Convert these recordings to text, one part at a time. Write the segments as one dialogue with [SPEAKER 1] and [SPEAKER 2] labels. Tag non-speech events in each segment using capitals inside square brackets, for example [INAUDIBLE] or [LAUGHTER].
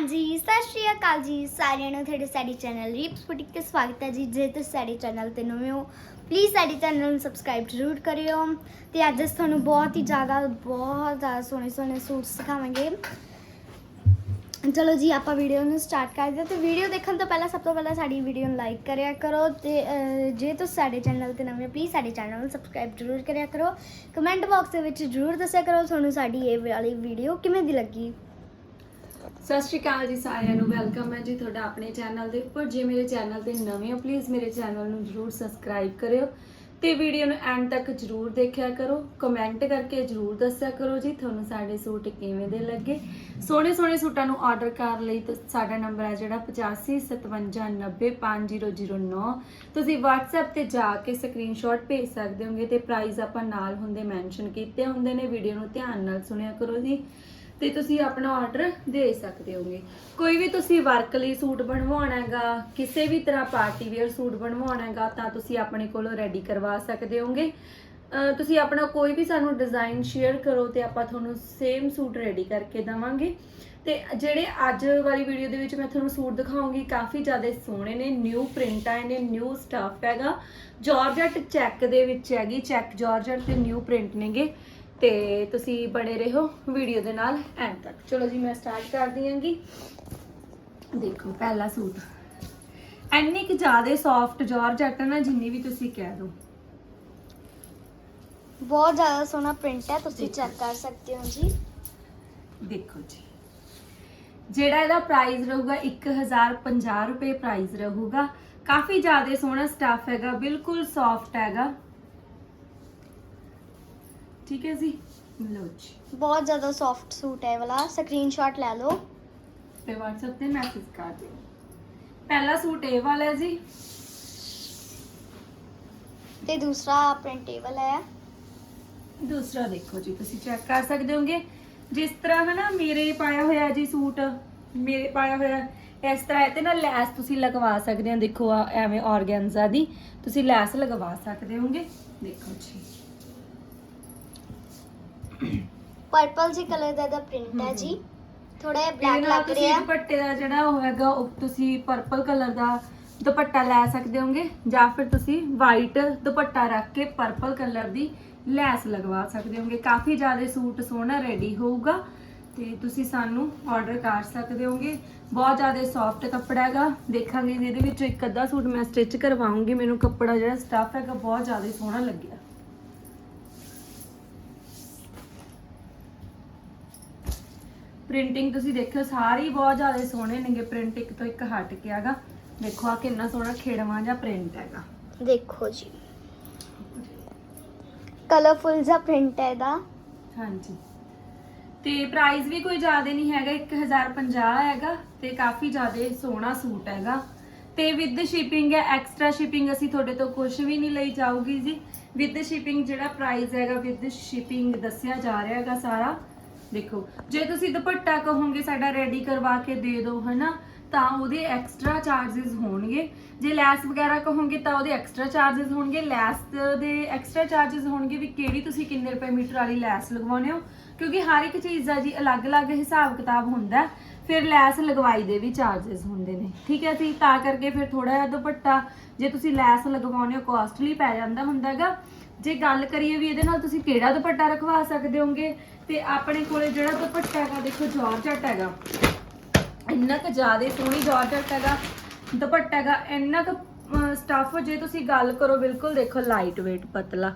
[SPEAKER 1] ਹਾਂਜੀ, ਸਤਿ ਸ਼੍ਰੀ ਅਕਾਲ ਜੀ ਸਾਰਿਆਂ ਨੂੰ, ਤੁਹਾਡੇ ਸਾਡੇ ਚੈਨਲ ਰੀਪਸ ਬੁਟੀਕ ਤੇ ਸਵਾਗਤ ਹੈ ਜੀ। ਜੇ ਤੁਸੀਂ ਸਾਡੇ ਚੈਨਲ ਤੇ ਨਵੇਂ ਹੋ ਪਲੀਜ਼ ਸਾਡੇ ਚੈਨਲ ਨੂੰ ਸਬਸਕ੍ਰਾਈਬ ਜ਼ਰੂਰ ਕਰਿਓ। ਤੇ ਅੱਜ ਅਸੀਂ ਤੁਹਾਨੂੰ ਬਹੁਤ ਹੀ ਜ਼ਿਆਦਾ, ਬਹੁਤ ਜ਼ਿਆਦਾ ਸੋਹਣੇ ਸੋਹਣੇ ਸੂਟ ਸਿਖਾਵਾਂਗੇ ਚਲੋ ਜੀ, ਆਪਾਂ ਵੀਡੀਓ ਨੂੰ ਸਟਾਰਟ ਕਰਦੇ ਹਾਂ। ਤੇ ਵੀਡੀਓ ਦੇਖਣ ਤੋਂ ਪਹਿਲਾਂ, ਸਭ ਤੋਂ ਪਹਿਲਾਂ ਸਾਡੀ ਵੀਡੀਓ ਨੂੰ ਲਾਈਕ ਕਰਿਆ ਕਰੋ। ਤੇ ਜੇ ਤੁਸੀਂ ਸਾਡੇ ਚੈਨਲ ਤੇ ਨਵੇਂ ਹੋ ਪਲੀਜ਼ ਸਾਡੇ ਚੈਨਲ ਨੂੰ ਸਬਸਕ੍ਰਾਈਬ ਜ਼ਰੂਰ ਕਰਿਆ ਕਰੋ। ਕਮੈਂਟ ਬਾਕਸ ਦੇ ਵਿੱਚ ਜ਼ਰੂਰ ਦੱਸਿਆ ਕਰੋ, ਤੁਹਾਨੂੰ ਸਾਡੀ ਇਹ ਵਾਲੀ ਵੀਡੀਓ ਕਿਵੇਂ ਦੀ ਲੱਗੀ।
[SPEAKER 2] ਸਤਿ ਸ਼੍ਰੀ ਅਕਾਲ ਜੀ ਸਾਰਿਆਂ ਨੂੰ, ਵੈਲਕਮ ਹੈ ਜੀ ਤੁਹਾਡਾ ਆਪਣੇ ਚੈਨਲ ਦੇ ਉੱਪਰ। ਜੇ ਮੇਰੇ ਚੈਨਲ ਤੇ ਨਵੇਂ ਹੋ ਪਲੀਜ਼ ਮੇਰੇ ਚੈਨਲ ਨੂੰ ਜਰੂਰ ਸਬਸਕ੍ਰਾਈਬ ਕਰਿਓ ਤੇ ਵੀਡੀਓ ਨੂੰ ਐਂਡ ਤੱਕ ਜਰੂਰ ਦੇਖਿਆ ਕਰੋ। ਕਮੈਂਟ ਕਰਕੇ ਜਰੂਰ ਦੱਸਿਆ ਕਰੋ ਜੀ, ਤੁਹਾਨੂੰ ਸਾਡੇ ਸੂਟ ਕਿਵੇਂ ਦੇ ਲੱਗੇ। ਸੋਹਣੇ ਸੋਹਣੇ ਸੂਟਾਂ ਨੂੰ ਆਰਡਰ ਕਰਨ ਲਈ ਤਾਂ ਸਾਡਾ ਨੰਬਰ ਹੈ ਜਿਹੜਾ 8557905009 ਤੁਸੀਂ WhatsApp ਤੇ ਜਾ ਕੇ ਸਕਰੀਨਸ਼ਾਟ ਭੇਜ ਸਕਦੇ ਹੋਗੇ ਤੇ ਪ੍ਰਾਈਸ ਆਪਾਂ ਨਾਲ ਹੁੰਦੇ ਮੈਂਸ਼ਨ ਕੀਤੇ ਹੁੰਦੇ ਨੇ ਵੀਡੀਓ ਨੂੰ ਧਿਆਨ ਨਾਲ ਸੁਣਿਆ ਕਰੋ ਜੀ। ਤੇ ਤੁਸੀਂ ਆਪਣਾ ਆਰਡਰ ਦੇ ਸਕਦੇ ਹੋਗੇ। ਕੋਈ ਵੀ ਤੁਸੀਂ ਵਰਕ ਲਈ ਸੂਟ ਬਣਵਾਉਣਾ ਹੈਗਾ, ਕਿਸੇ ਵੀ ਤਰ੍ਹਾਂ ਪਾਰਟੀ ਵੇਅਰ ਸੂਟ ਬਣਵਾਉਣਾ ਹੈਗਾ, ਤਾਂ ਤੁਸੀਂ ਆਪਣੇ ਕੋਲੋਂ ਰੈਡੀ ਕਰਵਾ ਸਕਦੇ ਹੋਗੇ। ਤੁਸੀਂ ਆਪਣਾ ਕੋਈ ਵੀ ਸਾਨੂੰ ਡਿਜ਼ਾਈਨ ਸ਼ੇਅਰ ਕਰੋ ਤੇ ਆਪਾਂ ਤੁਹਾਨੂੰ ਸੇਮ ਸੂਟ ਰੈਡੀ ਕਰਕੇ ਦਵਾਂਗੇ। ਤੇ ਜਿਹੜੇ ਅੱਜ ਵਾਲੀ ਵੀਡੀਓ ਦੇ ਵਿੱਚ ਮੈਂ ਤੁਹਾਨੂੰ ਸੂਟ ਦਿਖਾਉਂਗੀ, ਕਾਫੀ ਜ਼ਿਆਦਾ ਸੋਹਣੇ ਨੇ ਨਿਊ ਪ੍ਰਿੰਟ ਆਏ ਨੇ ਨਿਊ ਸਟਾਫ ਹੈਗਾ। ਜਾਰਜਟ ਚੈੱਕ ਦੇ ਵਿੱਚ ਹੈਗੀ ਚੈੱਕ ਜਾਰਜਟ ਤੇ ਨਿਊ ਪ੍ਰਿੰਟ ਨੇਗੇ। ਤੇ ਤੁਸੀਂ ਬਣੇ ਰਹੋ ਵੀਡੀਓ ਦੇ ਨਾਲ ਐਂਡ ਤੱਕ। ਚਲੋ ਜੀ ਮੈਂ ਸਟਾਰਟ ਕਰਦੀ ਹਾਂਗੀ। ਦੇਖੋ ਪਹਿਲਾ ਸੂਟ। ਐਨੀ ਕਿ ਜ਼ਿਆਦਾ ਸੌਫਟ ਜਾਰਜਟ ਨਾ ਜਿੰਨੀ ਵੀ ਤੁਸੀਂ ਕਹਿ ਦੋ।
[SPEAKER 1] ਬਹੁਤ ਜ਼ਿਆਦਾ ਸੋਹਣਾ ਪ੍ਰਿੰਟ ਹੈ ਤੁਸੀਂ। ਚੈੱਕ ਕਰ ਸਕਦੇ ਹੋ ਜੀ।
[SPEAKER 2] ਦੇਖੋ ਜੀ। ਜਿਹੜਾ ਇਹਦਾ ਪ੍ਰਾਈਸ ਰਹੂਗਾ 1050 ਰੁਪਏ ਪ੍ਰਾਈਸ ਰਹੂਗਾ। ਕਾਫੀ ਜ਼ਿਆਦਾ ਸੋਹਣਾ ਸਟਫ ਹੈਗਾ ਬਿਲਕੁਲ ਸੌਫਟ ਹੈਗਾ। ਠੀਕ ਹੈ ਜੀ? ਲਓ ਜੀ।
[SPEAKER 1] ਬਹੁਤ ਜ਼ਿਆਦਾ ਸੌਫਟ ਸੂਟ ਹੈ ਇਹ ਵਾਲਾ। ਸਕਰੀਨਸ਼ਾਟ ਲੈ ਲਓ।
[SPEAKER 2] ਤੇ WhatsApp ਤੇ ਮੈਸੇਜ ਕਰ ਦਿਓ। ਪਹਿਲਾ ਸੂਟ ਇਹ ਵਾਲਾ ਹੈ ਜੀ।
[SPEAKER 1] ਤੇ ਦੂਸਰਾ ਪ੍ਰਿੰਟ ਇਹ ਵਾਲਾ ਹੈ।
[SPEAKER 2] ਦੂਸਰਾ ਦੇਖੋ ਜੀ ਤੁਸੀਂ ਚੈੱਕ ਕਰ ਸਕਦੇ ਹੋਗੇ। ਜਿਸ ਤਰ੍ਹਾਂ ਹਨਾ ਮੇਰੇ ਪਾਇਆ ਹੋਇਆ ਜੀ ਸੂਟ ਮੇਰੇ ਪਾਇਆ ਹੋਇਆ ਇਸ ਤਰ੍ਹਾਂ ਇਹ ਤੇ ਨਾ ਲੈਸ ਤੁਸੀਂ ਲਗਵਾ ਸਕਦੇ ਹੋ। ਦੇਖੋ ਆ ਐਵੇਂ ਆਰਗੈਂਜ਼ਾ ਦੀ। ਤੁਸੀਂ ਲੈਸ ਲਗਵਾ ਸਕਦੇ ਹੋਗੇ। ਦੇਖੋ ਜੀ।
[SPEAKER 1] ਪਰਪਲ ਜੀ ਕਲਰ ਦਾ ਇਹਦਾ ਪ੍ਰਿੰਟ ਹੈ ਜੀ। ਥੋੜਾ ਜਿਹਾ
[SPEAKER 2] ਇਹਦੇ
[SPEAKER 1] ਬਲੈਕ
[SPEAKER 2] ਨਾਲ
[SPEAKER 1] ਲੱਗ
[SPEAKER 2] ਤੁਸੀਂ
[SPEAKER 1] ਰਿਹਾ।
[SPEAKER 2] ਦੁਪੱਟੇ ਦਾ ਜਿਹੜਾ ਉਹ ਹੈਗਾ ਉਹ ਤੁਸੀਂ ਪਰਪਲ ਕਲਰ ਦਾ ਦੁਪੱਟਾ ਲੈ ਸਕਦੇ ਹੋਗੇ ਜਾਂ ਫਿਰ ਤੁਸੀਂ ਵਾਈਟ ਦੁਪੱਟਾ ਰੱਖ ਕੇ ਪਰਪਲ ਕਲਰ ਦੀ ਲੈਸ ਲਗਵਾ ਸਕਦੇ ਹੋਗੇ। ਕਾਫੀ ਜ਼ਿਆਦਾ ਸੂਟ ਸੋਹਣਾ ਰੈਡੀ ਹੋਊਗਾ ਤੇ ਤੁਸੀਂ ਸਾਨੂੰ ਆਰਡਰ ਕਰ ਸਕਦੇ ਹੋਗੇ। ਬਹੁਤ ਜ਼ਿਆਦਾ ਸੌਫਟ ਕੱਪੜਾ ਹੈਗਾ। ਦੇਖਾਂਗੇ ਇਹਦੇ ਵਿੱਚੋਂ ਇੱਕ ਅੱਧਾ ਸੂਟ ਮੈਂ ਸਟਿਚ ਕਰਵਾਉਂਗੀ। ਮੈਨੂੰ ਕੱਪੜਾ ਜਿਹੜਾ ਸਟਫ ਹੈਗਾ ਬਹੁਤ ਜ਼ਿਆਦਾ ਸੋਹਣਾ ਲੱਗਿਆ। ਪ੍ਰਿੰਟਿੰਗ ਤੁਸੀਂ ਦੇਖਿਓ ਸਾਰੀ ਬਹੁਤ ਜ਼ਿਆਦਾ ਸੋਹਣੇ ਨੇਗੇ ਪ੍ਰਿੰਟ ਇੱਕ ਤੋਂ ਇੱਕ ਹਟ ਕੇ ਹੈਗਾ। ਦੇਖੋ ਆ ਕਿੰਨਾ ਸੋਹਣਾ ਖੇੜਵਾ ਜਿਹਾ ਪ੍ਰਿੰਟ ਹੈਗਾ।
[SPEAKER 1] ਦੇਖੋ ਜੀ। ਕਲਰਫੁਲ ਜਿਹਾ ਪ੍ਰਿੰਟ ਹੈ ਇਹਦਾ।
[SPEAKER 2] ਹਾਂਜੀ। ਤੇ ਪ੍ਰਾਈਸ ਵੀ ਕੋਈ ਜ਼ਿਆਦਾ ਨਹੀਂ ਹੈਗਾ 1050 ਹੈਗਾ ਤੇ ਕਾਫੀ ਜ਼ਿਆਦਾ ਸੋਹਣਾ ਸੂਟ ਹੈਗਾ। ਤੇ ਵਿਦ ਸ਼ਿਪਿੰਗ ਹੈ ਐਕਸਟਰਾ ਸ਼ਿਪਿੰਗ ਅਸੀਂ ਤੁਹਾਡੇ ਤੋਂ ਕੁਝ ਵੀ ਨਹੀਂ ਲਈ ਜਾਊਗੀ ਜੀ। ਵਿਦ ਸ਼ਿਪਿੰਗ ਜਿਹੜਾ ਪ੍ਰਾਈਸ ਹੈਗਾ ਵਿਦ ਸ਼ਿਪਿੰਗ ਦੱਸਿਆ ਜਾ ਰਿਹਾ ਹੈਗਾ ਸਾਰਾ। ਦੇਖੋ, ਜੇ ਤੁਸੀਂ ਦੁਪੱਟਾ ਕਹੋਗੇ ਸਾਡਾ ਰੈਡੀ ਕਰਵਾ ਕੇ ਦੇ ਦਿਓ, ਹਨਾ, ਤਾਂ ਉਹਦੇ ਐਕਸਟਰਾ ਚਾਰजेस ਹੋਣਗੇ। ਜੇ ਲੈਸ ਵਗੈਰਾ ਕਹੋਗੇ ਤਾਂ ਉਹਦੇ ਐਕਸਟਰਾ ਚਾਰजेस ਹੋਣਗੇ। ਲੈਸ ਦੇ ਐਕਸਟਰਾ ਚਾਰजेस ਹੋਣਗੇ ਵੀ ਕਿਹੜੀ ਤੁਸੀਂ ਕਿੰਨੇ ਰੁਪਏ ਮੀਟਰ ਵਾਲੀ ਲੈਸ ਲਗਵਾਉਣੇ ਹੋ। ਕਿਉਂਕਿ ਹਰ ਇੱਕ ਚੀਜ਼ ਦਾ ਜੀ ਅਲੱਗ-ਅਲੱਗ ਹਿਸਾਬ ਕਿਤਾਬ ਹੁੰਦਾ। ਫਿਰ ਲੈਸ ਲਗਵਾਈ ਦੇ ਵੀ ਚਾਰजेस ਹੁੰਦੇ ਨੇ। ਠੀਕ ਹੈ ਜੀ? ਤਾਂ ਕਰਕੇ ਫਿਰ ਥੋੜਾ ਜਿਹਾ ਦੁਪੱਟਾ, ਜੇ ਤੁਸੀਂ ਲੈਸ ਲਗਵਾਉਣੇ ਹੋ ਕੋਸਟਲੀ ਪੈ ਜਾਂਦਾ ਹੁੰਦਾਗਾ। ਜੇ ਗੱਲ ਕਰੀਏ ਵੀ ਇਹਦੇ ਨਾਲ ਤੁਸੀਂ ਕਿਹੜਾ ਦੁਪੱਟਾ ਰਖਵਾ ਸਕਦੇ ਹੋਗੇ ਤੇ ਆਪਣੇ ਕੋਲੇ ਜਿਹੜਾ ਦੁਪੱਟਾ ਹੈਗਾ, ਦੇਖੋ ਜਾਰਜਟ ਹੈਗਾ। ਇੰਨਾ ਕੁ ਜ਼ਿਆਦਾ ਸੋਹਣੀ ਜਾਰਜਟ ਹੈਗਾ। ਦੁਪੱਟਾ ਹੈਗਾ, ਇੰਨਾ ਕੁ ਸਟਫ ਜੇ ਤੁਸੀਂ ਗੱਲ ਕਰੋ, ਬਿਲਕੁਲ ਦੇਖੋ ਲਾਈਟ weight ਪਤਲਾ।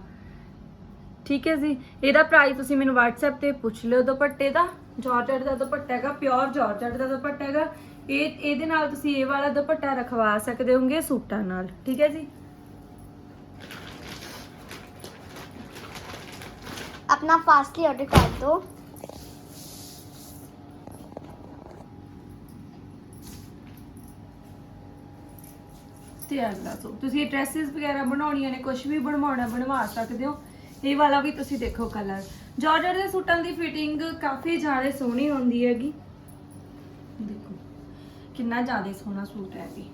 [SPEAKER 2] ਠੀਕ ਹੈ ਜੀ? ਇਹਦਾ ਪ੍ਰਾਈਸ ਤੁਸੀਂ ਮੈਨੂੰ WhatsApp ਤੇ ਪੁੱਛ ਲਿਓ ਦੁਪੱਟੇ ਦਾ। ਜਾਰਜਟ ਦਾ ਦੁਪੱਟਾ ਹੈਗਾ ਪਿਓਰ ਜਾਰਜਟ ਦਾ ਦੁਪੱਟਾ ਹੈਗਾ। ਇਹ, ਇਹਦੇ ਨਾਲ ਤੁਸੀਂ ਇਹ ਵਾਲਾ ਦੁਪੱਟਾ ਰਖਵਾ ਸਕਦੇ ਹੋਗੇ ਸੂਟਾਂ ਨਾਲ। ਠੀਕ ਹੈ ਜੀ?
[SPEAKER 1] ਆਪਣਾ ਫਾਸਟਲੀ ਆਰਡਰ ਕਰ ਦਿਓ
[SPEAKER 2] ਤੇ ਅਗਲਾ ਸੂਟ ਤੁਸੀਂ ਡਰੈਸਸ ਵਗੈਰਾ ਬਣਾਉਣੀਆਂ ਨੇ ਕੁਝ ਵੀ ਬਣਵਾਉਣਾ, ਬਣਵਾ ਸਕਦੇ ਹੋ। ਇਹ ਵਾਲਾ ਵੀ ਤੁਸੀਂ ਦੇਖੋ ਕਲਰ ਜਾਰਜਟ ਦੇ ਸੂਟਾਂ ਦੀ ਫਿਟਿੰਗ ਕਾਫੀ ਜ਼ਿਆਦਾ ਸੋਹਣੀ ਹੁੰਦੀ ਹੈਗੀ। ਦੇਖੋ, ਕਿੰਨਾ ਜ਼ਿਆਦਾ ਸੋਹਣਾ ਸੂਟ ਹੈ ਵੀ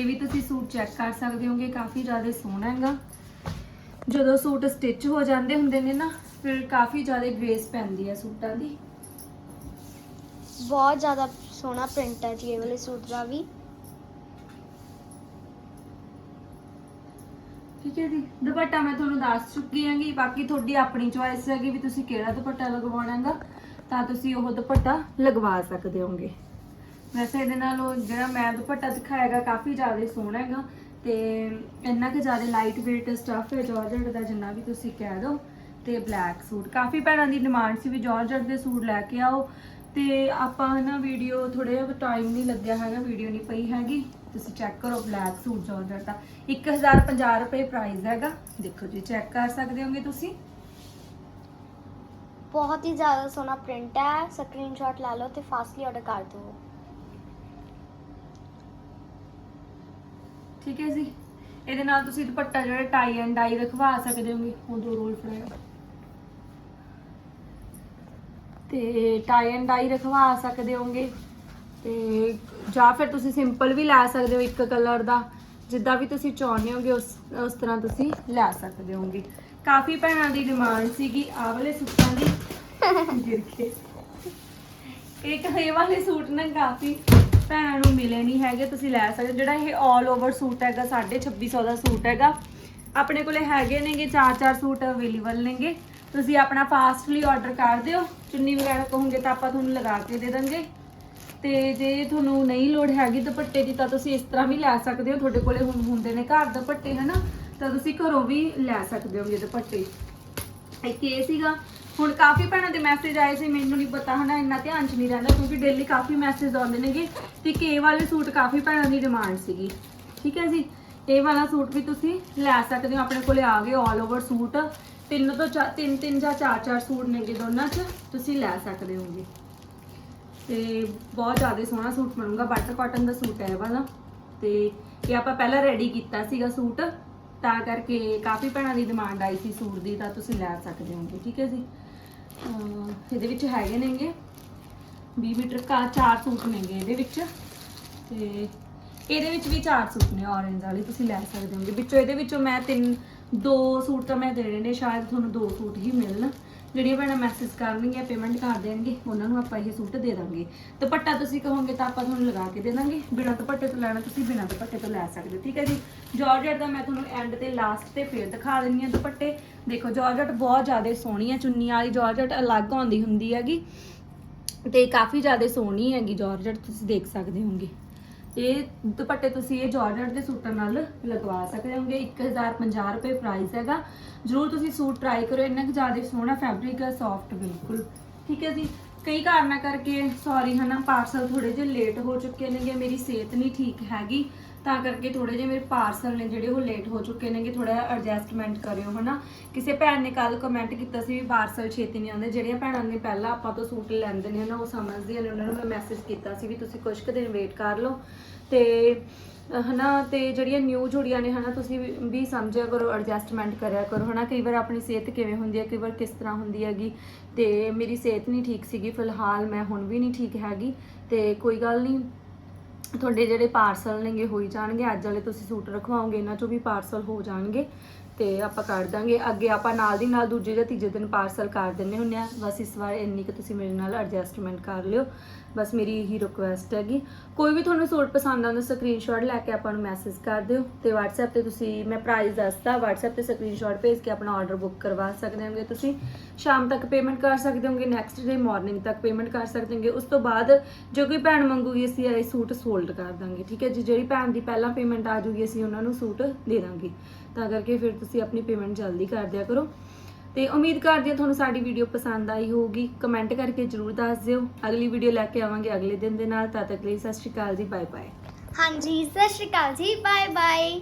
[SPEAKER 2] ਇਹ ਵੀ ਤੁਸੀਂ ਸੂਟ ਚੈੱਕ ਕਰ ਸਕਦੇ ਹੋਗੇ ਕਾਫੀ ਜ਼ਿਆਦਾ ਸੋਹਣਾ ਹੈਗਾ। ਜਦੋਂ ਸੂਟ ਸਟਿਚ ਹੋ ਜਾਂਦੇ ਹੁੰਦੇ ਨੇ ਨਾ ਫਿਰ ਕਾਫੀ ਜ਼ਿਆਦਾ ਗ੍ਰੇਸ ਪੈਂਦੀ ਹੈ ਸੂਟਾਂ ਦੀ।
[SPEAKER 1] ਬਹੁਤ ਜ਼ਿਆਦਾ ਸੋਹਣਾ ਪ੍ਰਿੰਟ ਹੈ ਜੀ ਇਹ ਵਾਲੇ ਸੂਟ ਦਾ ਵੀ।
[SPEAKER 2] ਠੀਕ ਹੈ ਜੀ ਦੁਪੱਟਾ ਮੈਂ ਤੁਹਾਨੂੰ ਦੱਸ ਚੁੱਕੀ ਹਾਂਗੀ ਬਾਕੀ ਤੁਹਾਡੀ ਆਪਣੀ ਚੁਆਇਸ ਹੈਗੀ ਵੀ ਤੁਸੀਂ ਕਿਹੜਾ ਦੁਪੱਟਾ ਲਗਵਾਉਣਾ ਹੈਗਾ ਤਾਂ ਤੁਸੀਂ ਉਹ ਦੁਪੱਟਾ ਲਗਵਾ ਸਕਦੇ ਹੋਗੇ। ਵੈਸੇ ਇਹਦੇ ਨਾਲ ਉਹ ਜਿਹੜਾ ਮੈਂ ਦੁਪੱਟਾ ਦਿਖਾਏਗਾ ਕਾਫੀ ਜ਼ਿਆਦਾ ਸੋਹਣਾ ਹੈਗਾ ਤੇ ਇੰਨਾ ਕਿ ਜ਼ਿਆਦਾ ਲਾਈਟ weight ਸਟਫ ਹੈ ਜਾਰਜਟ ਦਾ ਜਿੰਨਾ ਵੀ ਤੁਸੀਂ ਕਹਿ ਦਿਓ ਤੇ ਬਲੈਕ ਸੂਟ ਕਾਫੀ ਭੈਣਾਂ ਦੀ ਡਿਮਾਂਡ ਸੀ ਵੀ ਜਾਰਜਟ ਦੇ ਸੂਟ ਲੈ ਕੇ ਆਓ ਤੇ ਆਪਾਂ ਨਾ ਵੀਡੀਓ ਥੋੜੇ ਜਿਹਾ ਟਾਈਮ ਨਹੀਂ ਲੱਗਿਆ ਹੈਗਾ ਵੀਡੀਓ ਨਹੀਂ ਪਈ ਹੈਗੀ। ਤੁਸੀਂ ਚੈੱਕ ਕਰੋ ਬਲੈਕ ਸੂਟ ਜਾਰਜਟ ਦਾ। 1050 ਰੁਪਏ ਪ੍ਰਾਈਸ ਹੈਗਾ। ਦੇਖੋ ਜੀ ਚੈੱਕ ਕਰ ਸਕਦੇ ਹੋਗੇ ਤੁਸੀਂ?
[SPEAKER 1] ਬਹੁਤ ਹੀ ਜ਼ਿਆਦਾ ਸੋਹਣਾ ਪ੍ਰਿੰਟ ਹੈ। ਸਕਰੀਨਸ਼ਾਟ ਲੈ ਲਓ ਤੇ ਫਾਸਟਲੀ ਆਰਡਰ ਕਰ ਦਿਓ।
[SPEAKER 2] ਠੀਕ ਹੈ ਜੀ? ਇਹਦੇ ਨਾਲ ਤੁਸੀਂ ਦੁਪੱਟਾ ਜਿਹੜਾ ਟਾਈ ਐਂਡ ਡਾਈ ਰਖਵਾ ਸਕਦੇ ਹੋਗੇ ਉਹ ਦੋ ਰੋਲ ਫੜਾਇਆ ਤੇ ਟਾਈ ਐਂਡ ਡਾਈ ਰਖਵਾ ਸਕਦੇ ਹੋਗੇ ਤੇ ਜਾਂ ਫਿਰ ਤੁਸੀਂ ਸਿੰਪਲ ਵੀ ਲੈ ਸਕਦੇ ਹੋ ਇੱਕ ਕਲਰ ਦਾ ਜਿੱਦਾਂ ਵੀ ਤੁਸੀਂ ਚਾਹੁੰਦੇ ਹੋਗੇ ਉਸ ਉਸ ਤਰ੍ਹਾਂ ਤੁਸੀਂ ਲੈ ਸਕਦੇ ਹੋਗੇ। ਕਾਫੀ ਭੈਣਾਂ ਦੀ ਡਿਮਾਂਡ ਸੀਗੀ ਆਹ ਵਾਲੇ ਸੂਟਾਂ ਦੀ। [LAUGHS] ਗਿਰ ਕੇ। ਇੱਕ ਇਹ ਵਾਲੇ ਸੂਟ ਨਾ ਕਾਫੀ ਭੈਣਾਂ ਨੂੰ ਮਿਲੇ ਨਹੀਂ ਹੈਗੇ, ਤੁਸੀਂ ਲੈ ਸਕਦੇ ਜਿਹੜਾ ਇਹ 올 ਓਵਰ ਸੂਟ ਹੈਗਾ 2650 ਦਾ ਸੂਟ ਹੈਗਾ। ਆਪਣੇ ਕੋਲੇ ਹੈਗੇ ਨੇਗੇ ਚਾਰ ਚਾਰ ਸੂਟ ਅਵੇਲੇਬਲ ਨੇਗੇ। ਤੁਸੀਂ ਆਪਣਾ ਫਾਸਟਲੀ ਆਰਡਰ ਕਰ ਦਿਓ। ਚੁੰਨੀ ਵਗੈਰਾ ਕਹੋਗੇ ਤਾਂ ਆਪਾਂ ਤੁਹਾਨੂੰ ਲਗਾ ਕੇ ਦੇ ਦਾਂਗੇ। ਤੇ ਜੇ ਤੁਹਾਨੂੰ ਨਹੀਂ ਲੋੜ ਹੈਗੀ ਦੁਪੱਟੇ ਦੀ, ਤਾਂ ਤੁਸੀਂ ਇਸ ਤਰ੍ਹਾਂ ਵੀ ਲੈ ਸਕਦੇ ਹੋ। ਤੁਹਾਡੇ ਕੋਲੇ ਹੁਣ ਹੁੰਦੇ ਨੇ ਘਰ ਦੁਪੱਟੇ, ਹਨਾ? ਤਾਂ ਤੁਸੀਂ ਘਰੋਂ ਵੀ ਲੈ ਸਕਦੇ ਹੋਗੇ ਦੁਪੱਟੇ। ਇੱਕ ਇਹ ਸੀਗਾ ਹੁਣ ਕਾਫੀ ਭੈਣਾਂ ਦੇ ਮੈਸੇਜ ਆਏ ਸੀ, ਮੈਨੂੰ ਨਹੀਂ ਪਤਾ ਹਨਾ, ਇੰਨਾ ਧਿਆਨ ਚ ਨਹੀਂ ਰਹਿੰਦਾ, ਕਿਉਂਕਿ ਡੇਲੀ ਕਾਫੀ ਮੈਸੇਜ ਆਉਂਦੇ ਨੇਗੇ ਤੇ ਕੇ ਵਾਲੇ ਸੂਟ ਕਾਫੀ ਭੈਣਾਂ ਦੀ ਡਿਮਾਂਡ ਸੀਗੀ। ਠੀਕ ਹੈ ਜੀ? ਇਹ ਵਾਲਾ ਸੂਟ ਵੀ ਤੁਸੀਂ ਲੈ ਸਕਦੇ ਹੋ, ਆਪਣੇ ਕੋਲੇ ਆ ਗਏ 올 ਓਵਰ ਸੂਟ ਤਿੰਨ ਤੋਂ ਚਾਰ ਤਿੰਨ ਤਿੰਨ ਜਾਂ ਚਾਰ ਚਾਰ ਸੂਟ ਨੇਗੇ ਦੋਨਾਂ 'ਚ, ਤੁਸੀਂ ਲੈ ਸਕਦੇ ਹੋਗੇ। ਤੇ ਬਹੁਤ ਜ਼ਿਆਦਾ ਸੋਹਣਾ ਸੂਟ ਬਣੂਗਾ ਬਟਰ ਕਾਟਨ ਦਾ ਸੂਟ ਹੈ ਇਹ ਵਾਲਾ। ਤੇ ਇਹ ਆਪਾਂ ਪਹਿਲਾਂ ਰੈਡੀ ਕੀਤਾ ਸੀਗਾ ਸੂਟ ਤਾਂ ਕਰਕੇ ਕਾਫੀ ਭੈਣਾਂ ਦੀ ਡਿਮਾਂਡ ਆਈ ਸੀ ਸੂਟ ਦੀ, ਤਾਂ ਤੁਸੀਂ ਲੈ ਸਕਦੇ ਹੋਗੇ। ਠੀਕ ਹੈ ਜੀ? ਇਹਦੇ ਵਿੱਚ ਹੈਗੇ ਨੇਗੇ 20 ਮੀਟਰ ਕਾ ਚਾਰ ਸੂਟ ਨੇਗੇ ਇਹਦੇ ਵਿੱਚ ਤੇ ਇਹਦੇ ਵਿੱਚ ਵੀ ਚਾਰ ਸੂਟ ਨੇ orange ਵਾਲੇ, ਤੁਸੀਂ ਲੈ ਸਕਦੇ ਹੋਗੇ। ਵਿੱਚੋਂ ਇਹਦੇ ਵਿੱਚੋਂ ਮੈਂ ਤਿੰਨ, ਦੋ ਸੂਟ ਤਾਂ ਮੈਂ ਦੇਣੇ ਨੇ, ਸ਼ਾਇਦ ਤੁਹਾਨੂੰ ਦੋ ਸੂਟ ਹੀ ਮਿਲਣ। ਜਿਹੜੀਆਂ ਭੈਣਾਂ ਮੈਸੇਜ ਕਰਨਗੀਆਂ ਪੇਮੈਂਟ ਕਰ ਦੇਣਗੇ, ਉਹਨਾਂ ਨੂੰ ਆਪਾਂ ਇਹ ਸੂਟ ਦੇ ਦਾਂਗੇ। ਦੁਪੱਟਾ ਤੁਸੀਂ ਕਹੋਗੇ ਤਾਂ ਆਪਾਂ ਤੁਹਾਨੂੰ ਲਗਾ ਕੇ ਦੇ ਦਾਂਗੇ। ਬਿਨਾਂ ਦੁਪੱਟੇ ਤੋਂ ਲੈਣਾ, ਤੁਸੀਂ ਬਿਨਾਂ ਦੁਪੱਟੇ ਤੋਂ ਲੈ ਸਕਦੇ ਹੋ, ਠੀਕ ਹੈ ਜੀ? ਜਾਰਜਟ ਦਾ ਮੈਂ ਤੁਹਾਨੂੰ ਐਂਡ ਤੇ ਲਾਸਟ ਤੇ ਫੇਰ ਦਿਖਾ ਦਿੰਨੀ ਆ ਦੁਪੱਟੇ। ਦੇਖੋ ਜਾਰਜਟ ਬਹੁਤ ਜ਼ਿਆਦਾ ਸੋਹਣੀ ਹੈ ਚੁੰਨੀ ਵਾਲੀ ਜਾਰਜਟ ਅਲੱਗ ਆਉਂਦੀ ਹੁੰਦੀ ਹੈਗੀ ਤੇ ਕਾਫੀ ਜ਼ਿਆਦਾ ਸੋਹਣੀ ਹੈਗੀ ਜਾਰਜਟ ਤੁਸੀਂ ਦੇਖ ਸਕਦੇ ਹੋਗੇ ਇਹ ਦੁਪੱਟੇ ਤੁਸੀਂ ਇਹ ਜਾਰਜਟ ਦੇ ਸੂਟਾਂ ਨਾਲ ਲਗਵਾ ਸਕਦੇ ਹੋਗੇ। 1050 ਰੁਪਏ ਪ੍ਰਾਈਸ ਹੈਗਾ। ਜਰੂਰ ਤੁਸੀਂ ਸੂਟ ਟਰਾਈ ਕਰੋ ਇੰਨਾ ਕਿ ਜ਼ਿਆਦਾ ਸੋਹਣਾ ਫੈਬਰਿਕ ਹੈ ਸੌਫਟ ਬਿਲਕੁਲ। ਠੀਕ ਹੈ ਜੀ? ਕਈ ਕਾਰਨਾਂ ਕਰਕੇ ਸੌਰੀ ਹਨਾ ਪਾਰਸਲ ਥੋੜੇ ਜਿਹੇ ਲੇਟ ਹੋ ਚੁੱਕੇ ਨੇਗੇ। ਮੇਰੀ ਸਿਹਤ ਨਹੀਂ ਠੀਕ ਹੈਗੀ। ਤਾਂ ਕਰਕੇ ਥੋੜੇ ਜਿਹੇ ਮੇਰੇ ਪਾਰਸਲ ਨੇ ਜਿਹੜੇ ਉਹ ਲੇਟ ਹੋ ਚੁੱਕੇ ਨੇਗੇ ਥੋੜਾ ਐਡਜਸਟਮੈਂਟ ਕਰਿਓ, ਹਨਾ? ਕਿਸੇ ਭੈਣ ਨੇ ਕੱਲ ਕਮੈਂਟ ਕੀਤਾ ਸੀ ਵੀ ਪਾਰਸਲ ਛੇਤੀ ਨਹੀਂ ਆਉਂਦੇ। ਜਿਹੜੀਆਂ ਭੈਣਾਂ ਨੇ ਪਹਿਲਾਂ ਆਪਾਂ ਤੋਂ ਸੂਟ ਲੈਂਦੇ ਨੇ ਨਾ ਉਹ ਸਮਝਦੀਆਂ ਨੇ। ਉਹਨਾਂ ਨੂੰ ਮੈਂ ਮੈਸੇਜ ਕੀਤਾ ਸੀ ਵੀ ਤੁਸੀਂ ਕੁਝ ਕੁ ਦਿਨ ਵੇਟ ਕਰ ਲਓ। ਤੇ ਅਹ ਹਨਾ, ਤੇ ਜਿਹੜੀਆਂ ਨਿਊ ਜੁੜੀਆਂ ਨੇ, ਹਨਾ, ਤੁਸੀਂ ਵੀ- ਵੀ ਸਮਝਿਆ ਕਰੋ ਐਡਜਸਟਮੈਂਟ ਕਰਿਆ ਕਰੋ, ਹਨਾ? ਕਈ ਵਾਰ ਆਪਣੀ ਸਿਹਤ ਕਿਵੇਂ ਹੁੰਦੀ ਹੈ, ਕਈ ਵਾਰ ਕਿਸ ਤਰ੍ਹਾਂ ਹੁੰਦੀ ਹੈਗੀ। ਤੇ ਮੇਰੀ ਸਿਹਤ ਨਹੀਂ ਠੀਕ ਸੀਗੀ, ਫਿਲਹਾਲ ਮੈਂ ਹੁਣ ਵੀ ਨਹੀਂ ਠੀਕ ਹੈਗੀ। ਤੇ ਕੋਈ ਗੱਲ ਨਹੀਂ ਤੁਹਾਡੇ ਜਿਹੜੇ ਪਾਰਸਲ ਨੇਗੇ ਹੋਈ ਜਾਣਗੇ, ਅੱਜ ਵਾਲੇ ਤੁਸੀਂ ਸੂਟ ਰਖਵਾਓਗੇ, ਇਹਨਾਂ ਚੋਂ ਵੀ ਪਾਰਸਲ ਹੋ ਜਾਣਗੇ, ਤੇ ਆਪਾਂ ਕਰ ਦਾਂਗੇ। ਅੱਗੇ ਆਪਾਂ ਨਾਲ ਦੀ ਨਾਲ ਦੂਜੇ ਜਾਂ ਤੀਜੇ ਦਿਨ ਪਾਰਸਲ ਕਰ ਦਿੰਨੇ ਹੁੰਨੇ ਆ। ਬਸ ਇਸ ਵਾਰ ਇੰਨੀ ਕਿ ਤੁਸੀਂ ਮੇਰੇ ਨਾਲ ਐਡਜਸਟਮੈਂਟ ਕਰ ਲਿਓ। ਬਸ ਮੇਰੀ ਇਹੀ ਰਿਕੁਐਸਟ ਹੈਗੀ। ਕੋਈ ਵੀ ਤੁਹਾਨੂੰ ਸੂਟ ਪਸੰਦ ਆਉਂਦਾ ਸਕਰੀਨਸ਼ਾਟ ਲੈ ਕੇ ਆਪਾਂ ਨੂੰ ਮੈਸੇਜ ਕਰ ਦਿਓ ਤੇ WhatsApp ਤੇ ਤੁਸੀਂ, ਮੈਂ ਪ੍ਰਾਈਸ ਦੱਸਤਾ WhatsApp ਤੇ ਸਕਰੀਨਸ਼ਾਟ ਭੇਜ ਕੇ ਆਪਣਾ ਆਰਡਰ ਬੁੱਕ ਕਰਵਾ ਸਕਦੇ ਹੋਗੇ ਤੁਸੀਂ। ਸ਼ਾਮ ਤੱਕ ਪੇਮੈਂਟ ਕਰ ਸਕਦੇ ਹੋਗੇ ਨੈਕਸਟ ਡੇ ਮਾਰਨਿੰਗ ਤੱਕ ਪੇਮੈਂਟ ਕਰ ਸਕਦੇ ਹੋਗੇ। ਉਸ ਤੋਂ ਬਾਅਦ ਜੋ ਕੋਈ ਭੈਣ ਮੰਗੂਗੀ, ਅਸੀਂ ਇਹ ਸੂਟ ਸੋਲਡ ਕਰ ਦਾਂਗੇ, ਠੀਕ ਹੈ ਜੀ? ਜਿਹੜੀ ਭੈਣ ਦੀ ਪਹਿਲਾਂ ਪੇਮੈਂਟ ਆ ਜੂਗੀ ਅਸੀਂ ਉਹਨਾਂ ਨੂੰ ਸੂਟ ਦੇ ਦਾਂਗੇ। ਤਾਂ ਕਰਕੇ ਫਿਰ ਤੁਸੀਂ ਆਪਣੀ ਪੇਮੈਂਟ ਜਲਦੀ ਕਰ ਦਿਆ ਕਰੋ। ਤੇ ਉਮੀਦ ਕਰਦੇ ਹਾਂ ਤੁਹਾਨੂੰ ਸਾਡੀ ਵੀਡੀਓ ਪਸੰਦ ਆਈ ਹੋਊਗੀ। ਕਮੈਂਟ ਕਰਕੇ ਜਰੂਰ ਦੱਸ ਦਿਓ। ਅਗਲੀ ਵੀਡੀਓ ਲੈ ਕੇ ਆਵਾਂਗੇ ਅਗਲੇ ਦਿਨ ਦੇ ਨਾਲ। ਤਦ ਤੱਕ ਲਈ ਸਤਿ ਸ਼੍ਰੀ ਅਕਾਲ ਜੀ ਬਾਏ ਬਾਏ
[SPEAKER 1] ਹਾਂਜੀ, ਸਤਿ ਸ਼੍ਰੀ ਅਕਾਲ ਜੀ ਬਾਏ ਬਾਏ